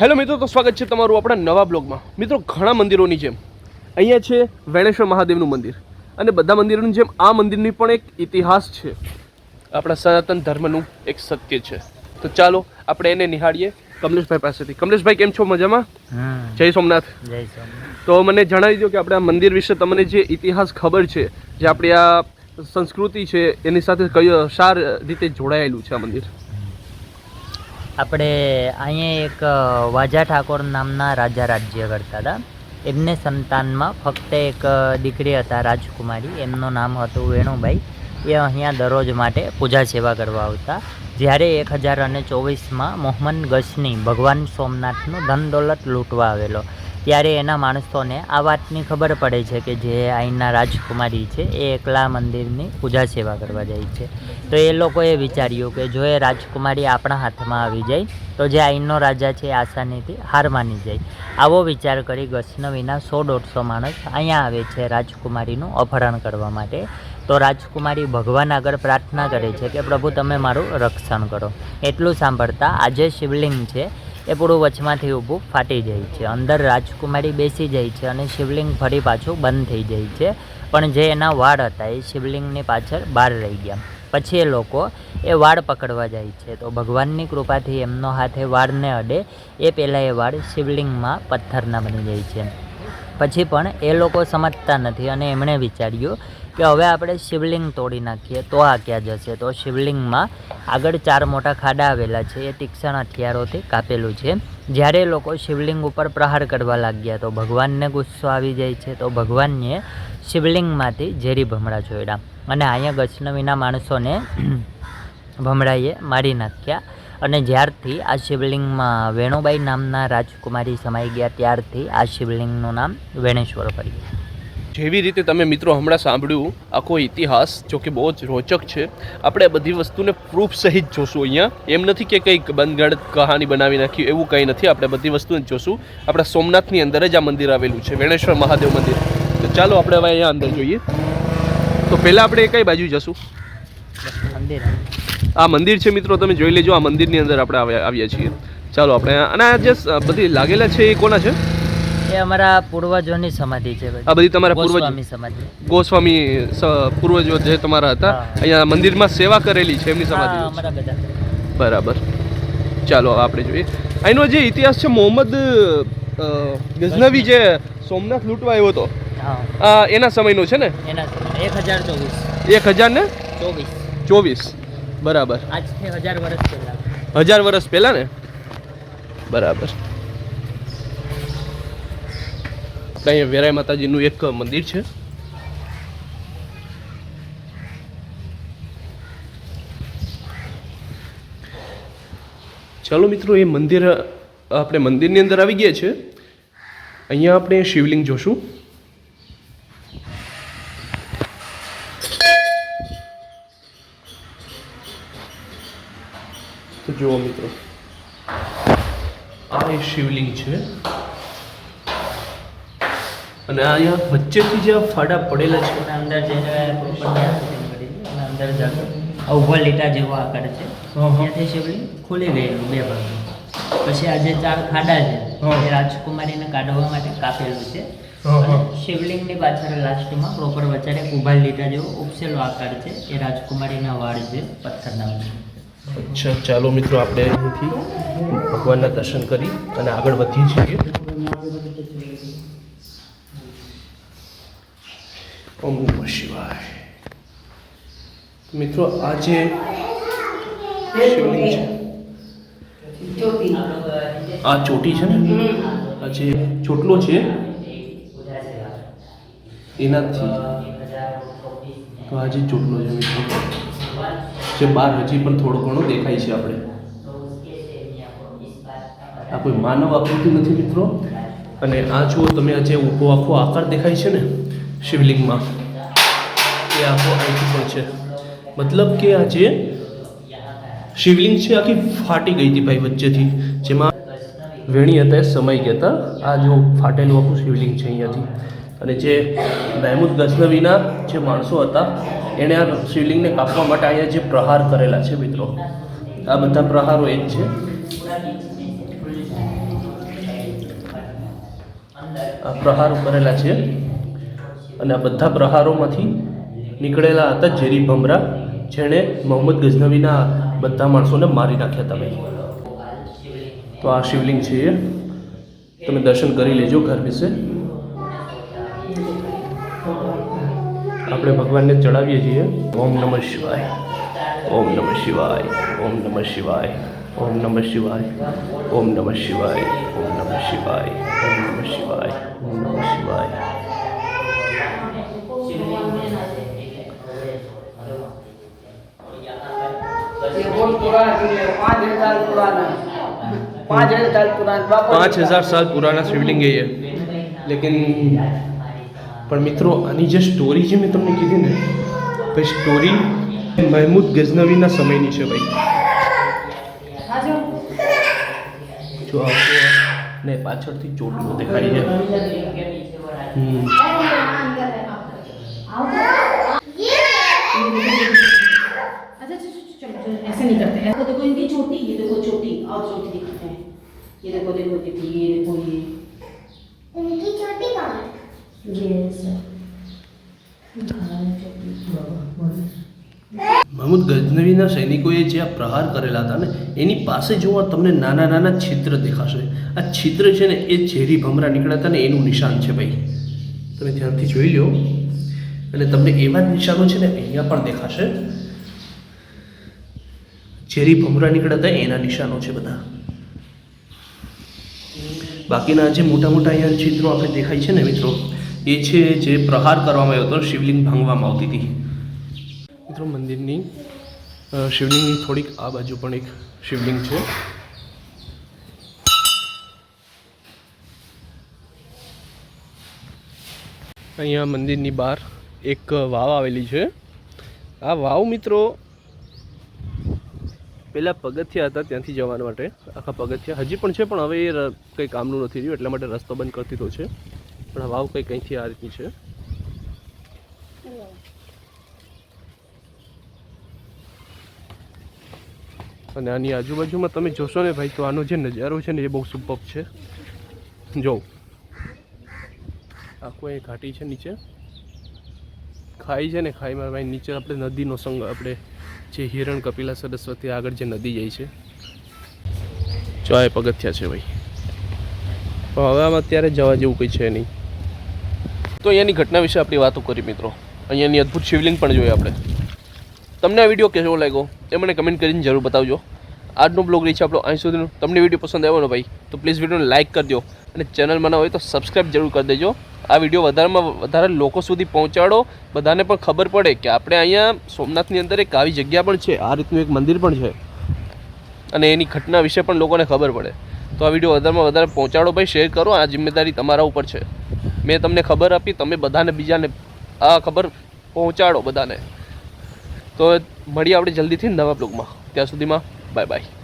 Hello મિત્રો તો સ્વાગત છે તમારું આપણા નવા બ્લોગમાં. મિત્રો ઘણા મંદિરોની જેમ. અહીંયા છે વેણેશ્વર મહાદેવનું મંદિર. અને બધા મંદિરોની જેમ આ મંદિરની પણ એક ઇતિહાસ છે. આપણા સનાતન ધર્મનું એક સત્ય છે. તો ચાલો આપણે એને નિહાળીએ. કમલેશભાઈ પાસેથી. કમલેશભાઈ કેમ છો? મજામાં? જય સોમનાથ. તો મને જણાવી દો કે આપણે આ મંદિર વિશે તમને જે ઇતિહાસ ખબર છે જે આપણી આ સંસ્કૃતિ છે એની સાથે કયો સાર રીતે જોડાયેલું છે આ મંદિર? આપણે અહીંયા એક વાજા ઠાકોર નામના રાજા રાજ્ય કરતા હતા. એમને સંતાનમાં ફક્ત એક દીકરી હતા, રાજકુમારી. એમનું નામ હતું વેણુભાઈ. એ અહીંયા દરરોજ માટે પૂજા સેવા કરવા આવતા. જ્યારે એક હજાર અને ચોવીસમાં મોહમ્મદ ગસની ભગવાન સોમનાથનું ધન દોલત લૂંટવા આવેલો. ત્યારે એના માણસોને આ વાતની ખબર પડે છે કે જે અહીંના રાજકુમારી છે, એ એકલા મંદિરની પૂજા સેવા કરવા જાય છે. તો એ લોકોએ વિચાર્યું કે જો એ રાજકુમારી આપણા હાથમાં આવી જાય, તો જે અહીંનો રાજા છે આસાનીથી હાર માની જાય. આવો વિચાર કરી ગસનવીના સો દોઢસો માણસ અહીંયા આવે છે રાજકુમારીનું અપહરણ કરવા માટે. તો રાજકુમારી ભગવાન આગળ પ્રાર્થના કરે છે કે, પ્રભુ, તમે મારું રક્ષણ કરો. એટલું સાંભળતા આજે શિવલિંગ છે એ પૂરું વચમાંથી ઊભું ફાટી જાય છે. અંદર રાજકુમારી બેસી જાય છે અને શિવલિંગ ફરી પાછું બંધ થઈ જાય છે. પણ જે એના વાળ હતા એ શિવલિંગની પાછળ બહાર રહી ગયા. પછી એ લોકો એ વાળ પકડવા જાય છે. તો ભગવાનની કૃપાથી એમનો હાથે વાળને અડે. એ પહેલાં એ વાળ શિવલિંગમાં પથ્થરના બની જાય છે. પછી પણ એ લોકો સમજતા નથી અને એમણે વિચાર્યું કે હવે આપણે શિવલિંગ તોડી નાખીએ, તો આ ક્યાં જશે? તો શિવલિંગમાં આગળ ચાર મોટા ખાડા આવેલા છે, એ તીક્ષણ હથિયારોથી કાપેલું છે. જ્યારે લોકો શિવલિંગ ઉપર પ્રહાર કરવા લાગ્યા, તો ભગવાનને ગુસ્સો આવી જાય છે, તો ભગવાનને શિવલિંગમાંથી ઝેરી ભમરા છોડ્યા. અને અહીંયા ગચનવીના માણસોને ભમરાઈએ મારી નાખ્યા. અને જ્યારથી આ શિવલિંગમાં વેણુબાઈ નામના રાજકુમારી સમાઈ ગયા, ત્યારથી આ શિવલિંગનું નામ વેણેશ્વર પડ્યું જેવી રીતે તમે મિત્રો હમણાં સાંભળ્યું, આખો ઇતિહાસ, જો કે બહુ જ રોચક છે, આપણે બધી વસ્તુને પ્રૂફ સહિત જોશું અહીંયા. એમ નથી કે કંઈક બંધગડ કહાની બનાવી નાખી એવું કંઈ નથી. આપણે બધી વસ્તુને જોશું. આપણા સોમનાથની અંદર જ આ મંદિર આવેલું છે, વેણેશ્વર મહાદેવ મંદિર. તો ચાલો આપણે હવે અહીંયા અંદર જોઈએ. તો પહેલાં આપણે કઈ બાજુ જશું? મંદિર આ મંદિર છે મિત્રો, તમે જોઈ લેજો, આ મંદિરની અંદર આપણે આવ્યા છીએ. ચાલો આપણે અને આ જે બધી લાગેલા છે એ કોના છે? એ અમારા પૂર્વજોની સમાધિ છે આ બધી તમારા પૂર્વજ? સમાધિ. ગોસ્વામી પૂર્વજો જે તમારા હતા અહીંયા મંદિરમાં સેવા કરેલી છે એમની સમાધિ અમારા બધા. બરાબર. ચાલો આપણે જોઈએ. અહીંનો જે ઇતિહાસ છે મોહમ્મદ ગઝનવી જે સોમનાથ લૂંટવા આવ્યો હતો આ એના સમયનો છે ને? એના એક હજાર ચોવીસ. એક હજાર ને? ચોવીસ. ચોવીસ. બરાબર. આજથી હજાર વર્ષ પહેલાં. હજાર વર્ષ પહેલા ને? બરાબર. આપણે અહીંયા વેરાય માતાજીનું એક મંદિર છે. ચાલો મિત્રો, એ મંદિર, આપણે મંદિરની અંદર આવી ગયા છે. અહીંયા આપણે શિવલિંગ જોશું. જુઓ મિત્રો, આ એ શિવલિંગ છે. અને અહીંયા વચ્ચેથી જે ફાડા પડેલા છે. અંદર જઈને પ્રોપર અંદર જાતો ઊભા લીટા જેવો આકાર છે. ત્યાંથી શિવલિંગ ખુલી ગયેલું બે ભાગ પછી આ જે ચાર ખાડા છે એ રાજકુમારીને કાઢવા માટે કાપેલું છે. શિવલિંગની પાછળ લાસ્ટમાં પ્રોપર વચ્ચે ઊભા લીટા જેવો ઉપસેલો આકાર છે. એ રાજકુમારીના વાળ છે પથ્થરના અચ્છા ચાલો મિત્રો આપણે અહીંથી ભગવાનના દર્શન કરી અને આગળ વધીએ છીએ. ઓમ નમઃ શિવાય. મિત્રો આજે શિવલિંગ છે. આ ચોટી છે ને? આ જે ચોટલો છે. એનાથી તો આજે ચોટલો છે મિત્રો. જે બહાર હજી પણ થોડો ઘણો દેખાય છે આપણે. આ કોઈ માનવ આકૃતિ નથી મિત્રો. અને આ જો તમે આ જે ઊભો આખો આકાર દેખાય છે ને? શિવલિંગમાં. એ આખો અહીંથી પણ છે. મતલબ કે આ જે શિવલિંગ છે આખી ફાટી ગઈ હતી ભાઈ વચ્ચેથી. જેમાં વેણી હતા, એ સમાઈ ગયા હતા. આ જો ફાટેલું આખું શિવલિંગ છે અહીંયાથી. અને જે મહેમૂદ ગઝનવીના જે માણસો હતા એણે આ શિવલિંગને કાપવા માટે અહીંયા જે પ્રહાર કરેલા છે મિત્રો. આ બધા પ્રહારો એ જ છે. પ્રહારો કરેલા છે. અને આ બધા પ્રહારોમાંથી નીકળેલા હતા ઝેરી ભમરા, જેણે મોહમ્મદ ગઝનવીના બધા માણસોને મારી નાખ્યા તમે. તો આ શિવલિંગ છે તમે દર્શન કરી લેજો ઘર વિશે. આપણે ભગવાનને ચડાવીએ છીએ. ઓમ નમઃ શિવાય. ઓમ નમઃ શિવાય. ઓમ નમઃ શિવાય. ઓમ નમઃ શિવાય. ઓમ નમઃ શિવાય. ઓમ નમઃ શિવાય. ઓમ નમઃ શિવાય. ઓમ નમઃ શિવાય. पाँच हजार पुराना पाँच हजार पुराना बाबा પાંચ હજાર સાલ પુરાના શિવલિંગ એ છે. લેકિન પણ મિત્રો આની જે સ્ટોરી છે મેં તમને કીધી ને ભાઈ સ્ટોરી મહેમૂદ ગઝનવીના સમયની છે ભાઈ જો આખો ને પાછળથી ચોટલો દેખાય છે હમ. अच्छा अच्छा अच्छा, चलो चलो ऐसे नहीं करते देखो ये देखो देखो देखो ये देखो ये उनकी छोटी कहाँ है ये सर हाँ, चोटी મહમૂદ ગઝનવીના સૈનિકોએ જે આ પ્રહાર કરેલા હતા ને એની પાસે જોવા તમને નાના નાના છિદ્ર દેખાશે આ છિદ્ર છે ને એ ઝેરી ભમરા નીકળ્યા હતા ને એનું નિશાન છે ભાઈ તમે ધ્યાનથી જોઈ લો અને તમને એવા જ નિશાનો છે ને અહીંયા પણ દેખાશે ઝેરી ભમરા નીકળ્યા હતા એના નિશાનો છે બધા બાકીના જે મોટા મોટા અહીંયા છિદ્રો આપણે દેખાય છે ને મિત્રો, એ છે જે પ્રહાર કરવામાં આવ્યો હતો, શિવલિંગ ભાંગવામાં આવતી હતી. મિત્રો, મંદિરની શિવલિંગની થોડીક આ બાજુ પણ એક શિવલિંગ છે. અહીંયા મંદિરની બહાર એક વાવ આવેલી છે. આ વાવ મિત્રો પહેલાં પગથિયા હતા ત્યાંથી જવા માટે, આખા પગથિયા. હજી પણ છે, પણ હવે એ કંઈ કામનું નથી રહ્યું, એટલા માટે રસ્તો બંધ કરી દીધો છે. પણ વાવ કંઈ કંઈથી આ રીતની છે. અને આની આજુબાજુમાં તમે જોશો ને ભાઈ, તો આનો જે નજારો છે ને એ બહુ સુપર છે. જો. આખું એ ઘાટી છે નીચે. ખાઈ છે ને ખાઈમાં ભાઈ, નીચે આપણે નદીનો સંગ આપણે જે હિરણ, કપિલા, સરસ્વતી આગળ જે નદી જાય છે. જો આ પગથિયા છે ભાઈ. પણ હવે આમાં અત્યારે જવા જેવું કંઈ છે નહીં. તો અહીંયાની ઘટના વિશે આપણી વાતો કરી મિત્રો. અહીંયાની અદ્ભુત શિવલિંગ પણ જોઈએ આપણે. તમને આ વીડિયો કેવો લાગ્યો એ મને કમેન્ટ કરીને જરૂર બતાવજો. આજનો બ્લોગ છે આપણો અહીં સુધીનું. તમને વીડિયો પસંદ આવ્યો ભાઈ, તો પ્લીઝ વિડીયોને લાઇક કરી દો. અને ચેનલમાં ના હોય તો સબસ્ક્રાઈબ જરૂર કરી દેજો. આ વીડિયો વધારેમાં વધારે લોકો સુધી પહોંચાડો. બધાને પણ ખબર પડે કે આપણે અહીંયા સોમનાથની અંદર એક આવી જગ્યા પણ છે. આ રીતનું એક મંદિર પણ છે. અને એની ઘટના વિશે પણ લોકોને ખબર પડે. તો આ વીડિયો વધારેમાં વધારે પહોંચાડો ભાઈ શેર કરો. આ જિમ્મેદારી તમારા ઉપર છે. મેં તમને ખબર આપી, તમે બધાને બીજાને આ ખબર પહોંચાડો બધાને. તો મળીએ આપણે જલ્દીથી નવા બ્લોગમાં ત્યાં સુધીમાં Bye bye.